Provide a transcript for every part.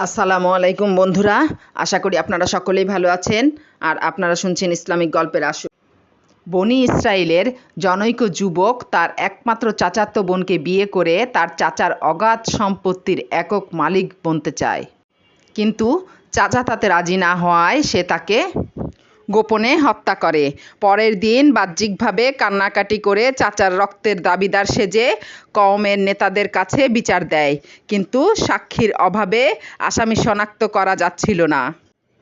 আসসালামু আলাইকুম বন্ধুরা, আশা করি আপনারা সকলেই ভালো আছেন আর আপনারা শুনছেন ইসলামিক গল্পের আসু বনি ইসরায়েলের জনৈক যুবক তার একমাত্র চাচাতো বোনকে বিয়ে করে তার চাচার অগাধ সম্পত্তির একক মালিক বনতে চায়। কিন্তু চাচা তাতে রাজি না হওয়ায় সে তাকে গোপনে হত্যা করে। পরের দিন বাহ্যিকভাবে কান্নাকাটি করে চাচার রক্তের দাবিদার সেজে কওমের নেতাদের কাছে বিচার দেয়। কিন্তু সাক্ষীর অভাবে আসামি শনাক্ত করা যাচ্ছিল না।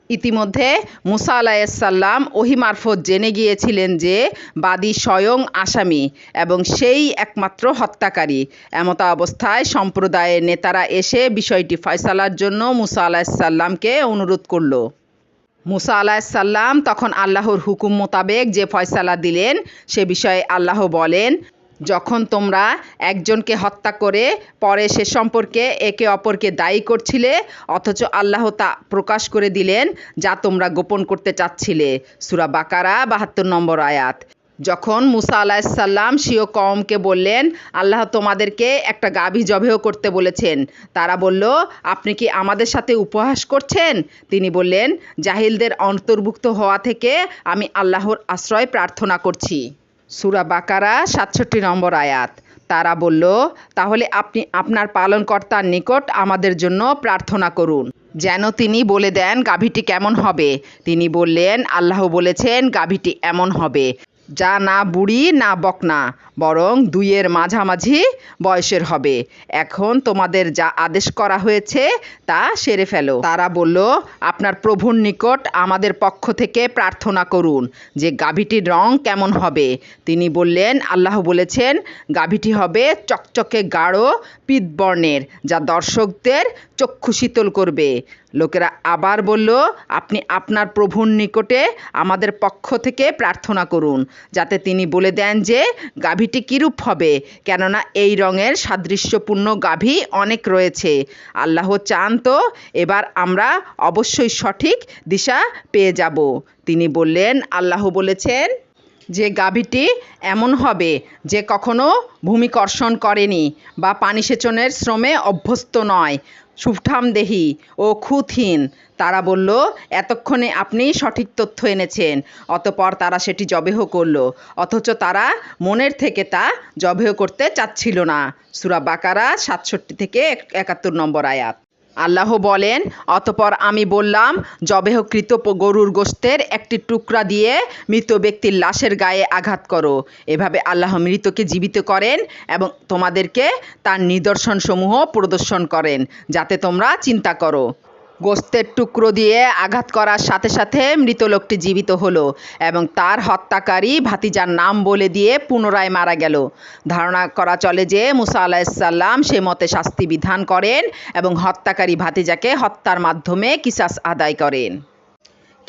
ইতিমধ্যে মুসা আলাইসাল্লাম ওহি মারফত জেনে গিয়েছিলেন যে বাদী স্বয়ং আসামি এবং সেই একমাত্র হত্যাকারী। এমতা অবস্থায় সম্প্রদায়ের নেতারা এসে বিষয়টি ফয়সালার জন্য মুসা আলাহিসাল্লামকে অনুরোধ করল। মুসা আলাহিসাল্লাম তখন আল্লাহর হুকুম মোতাবেক যে ফয়সালা দিলেন, সে বিষয়ে আল্লাহ বলেন, যখন তোমরা একজনকে হত্যা করে পরে সে সম্পর্কে একে অপরকে দায়ী করছিলে, অথচ আল্লাহ তা প্রকাশ করে দিলেন, যা তোমরা গোপন করতে চাচ্ছিলে। সুরা বাকারা বাহাত্তর নম্বর আয়াত। যখন মুসা আলাহিসাল্লাম সিও কমকে বললেন, আল্লাহ তোমাদেরকে একটা গাভী জবেহ করতে বলেছেন। তারা বলল, আপনি কি আমাদের সাথে উপহাস করছেন? তিনি বললেন, জাহিলদের অন্তর্ভুক্ত হওয়া থেকে আমি আল্লাহর আশ্রয় প্রার্থনা করছি। সুরা বাকারা সাতষট্টি নম্বর আয়াত। তারা বলল, তাহলে আপনি আপনার পালনকর্তার নিকট আমাদের জন্য প্রার্থনা করুন। যেন তিনি বলে দেন, গাভীটি কেমন হবে। তিনি বললেন, আল্লাহ বলেছেন, গাভীটি এমন হবে। যা না বুড়ি, না বকনা, বরং দুইয়ের মাঝামাঝি বয়সের হবে। এখন তোমাদের যা আদেশ করা হয়েছে, তা সেরে ফেলো। তারা বলল, আপনার প্রভুর নিকট আমাদের পক্ষ থেকে প্রার্থনা করুন যে গাভীটির রং কেমন হবে। তিনি বললেন, আল্লাহ বলেছেন, গাভীটি হবে চকচকে গাঢ় পিতবর্ণের, যা দর্শকদের চক্ষু শীতল করবে। লোকেরা আবার বলল, আপনি আপনার প্রভুর নিকটে আমাদের পক্ষ থেকে প্রার্থনা করুন, যাতে তিনি বলে দেন যে গাভীটি কীরূপ হবে, কেননা এই রঙের সাদৃশ্যপূর্ণ গাভী অনেক রয়েছে। আল্লাহ চান তো এবার আমরা অবশ্যই সঠিক দিশা পেয়ে যাব। তিনি বললেন, আল্লাহ বলেছেন যে গাভীটি এমন হবে যে কখনো ভূমিকর্ষণ করেনি বা পানি সেচনের শ্রমে অভ্যস্ত নয় সুঠামদেহী ও খুথিন তারা বলল, এতক্ষণে আপনি সঠিক তথ্য এনেছেন। অতপর তারা সেটি জবেহ করল। অথচ তারা মনের থেকে তা জবেহ করতে চাচ্ছিল না। সুরা বাকারা সাতষট্টি থেকে একাত্তর নম্বর আয়াত। আল্লাহ বলেন, অতপর আমি বললাম জবেহকৃত গরুর গোস্তের একটি টুকরা দিয়ে মৃত ব্যক্তির লাশের গায়ে আঘাত করো। এভাবে আল্লাহ মৃতকে জীবিত করেন এবং তোমাদেরকে তার নিদর্শনসমূহ প্রদর্শন করেন, যাতে তোমরা চিন্তা করো। গোস্তের টুকরো দিয়ে আঘাত করার সাথে সাথে মৃত লোকটি জীবিত হলো এবং তার হত্যাকারী ভাতিজার নাম বলে দিয়ে পুনরায় মারা গেল। ধারণা করা চলে যে মুসা আলাহিসাল্লাম সে মতে শাস্তি বিধান করেন এবং হত্যাকারী ভাতিজাকে হত্যার মাধ্যমে কিসাস আদায় করেন।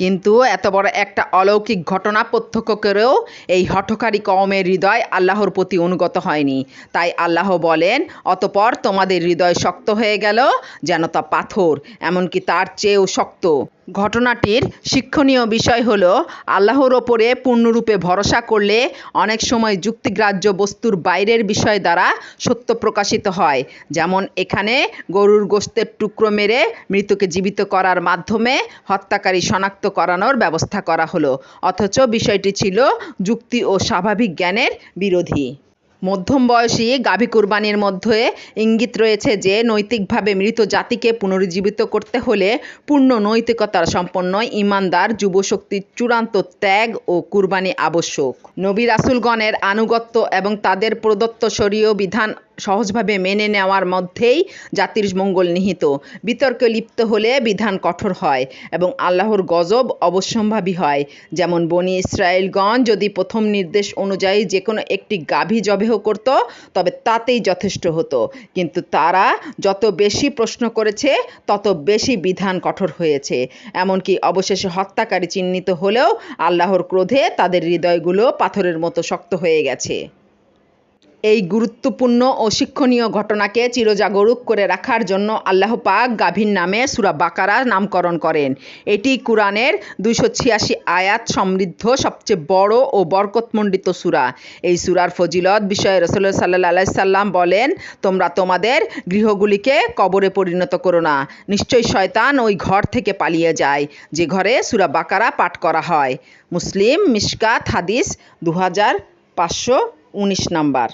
কিন্তু এত বড় একটা অলৌকিক ঘটনা প্রত্যক্ষ করেও এই হঠকারী কওমের হৃদয় আল্লাহর প্রতি অনুগত হয়নি। তাই আল্লাহ বলেন, অতপর তোমাদের হৃদয় শক্ত হয়ে গেল, যেন তা পাথর, এমনকি তার চেয়েও শক্ত। ঘটনাটির শিক্ষণীয় বিষয় হল, আল্লাহর ওপরে পূর্ণরূপে ভরসা করলে অনেক সময় যুক্তিগ্রাহ্য বস্তুর বাইরের বিষয় দ্বারা সত্য প্রকাশিত হয়। যেমন এখানে গরুর গোস্তের টুকরো মেরে মৃতকে জীবিত করার মাধ্যমে হত্যাকারী শনাক্ত করানোর ব্যবস্থা করা হলো। অথচ বিষয়টি ছিল যুক্তি ও স্বাভাবিক জ্ঞানের বিরোধী। মধ্যম বয়সী গাভী কুরবানির মধ্যে ইঙ্গিত রয়েছে যে নৈতিকভাবে মৃত জাতিকে পুনরুজ্জীবিত করতে হলে পূর্ণ নৈতিকতার সম্পন্ন ইমানদার যুবশক্তির চূড়ান্ত ত্যাগ ও কুরবানি আবশ্যক। নবী রাসুলগণের আনুগত্য এবং তাদের প্রদত্ত শরীয় বিধান সহজভাবে মেনে নেওয়ার মধ্যেই জাতির মঙ্গল নিহিত। বিতর্কে লিপ্ত হলে বিধান কঠোর হয় এবং আল্লাহর গজব অবশ্যম্ভাবী হয়। যেমন বনি ইসরায়েলগণ যদি প্রথম নির্দেশ অনুযায়ী যে কোনো একটি গাভী জবেহ করত, তবে তাতেই যথেষ্ট হতো। কিন্তু তারা যত বেশি প্রশ্ন করেছে, তত বেশি বিধান কঠোর হয়েছে। এমনকি অবশেষে হত্যাকারী চিহ্নিত হলেও আল্লাহর ক্রোধে তাদের হৃদয়গুলো পাথরের মতো শক্ত হয়ে গেছে। এই গুরুত্বপূর্ণ ও শিক্ষণীয় ঘটনাকে চিরজাগরুক করে রাখার জন্য আল্লাহ পাক গাভীর নামে সুরা বাকারা নামকরণ করেন। এটি কুরআনের দুইশো ছিয়াশি আয়াত সমৃদ্ধ সবচেয়ে বড় ও বরকতমণ্ডিত সূরা। এই সুরার ফজিলত বিষয়ে সাল্লাল্লাহু আলাইহি সাল্লাম বলেন, তোমরা তোমাদের গৃহগুলিকে কবরে পরিণত করো না। নিশ্চয়ই শয়তান ওই ঘর থেকে পালিয়ে যায়, যে ঘরে সুরা বাকারা পাঠ করা হয়। মুসলিম মিশকাত হাদিস দু হাজার পাঁচশো উনিশ নাম্বার।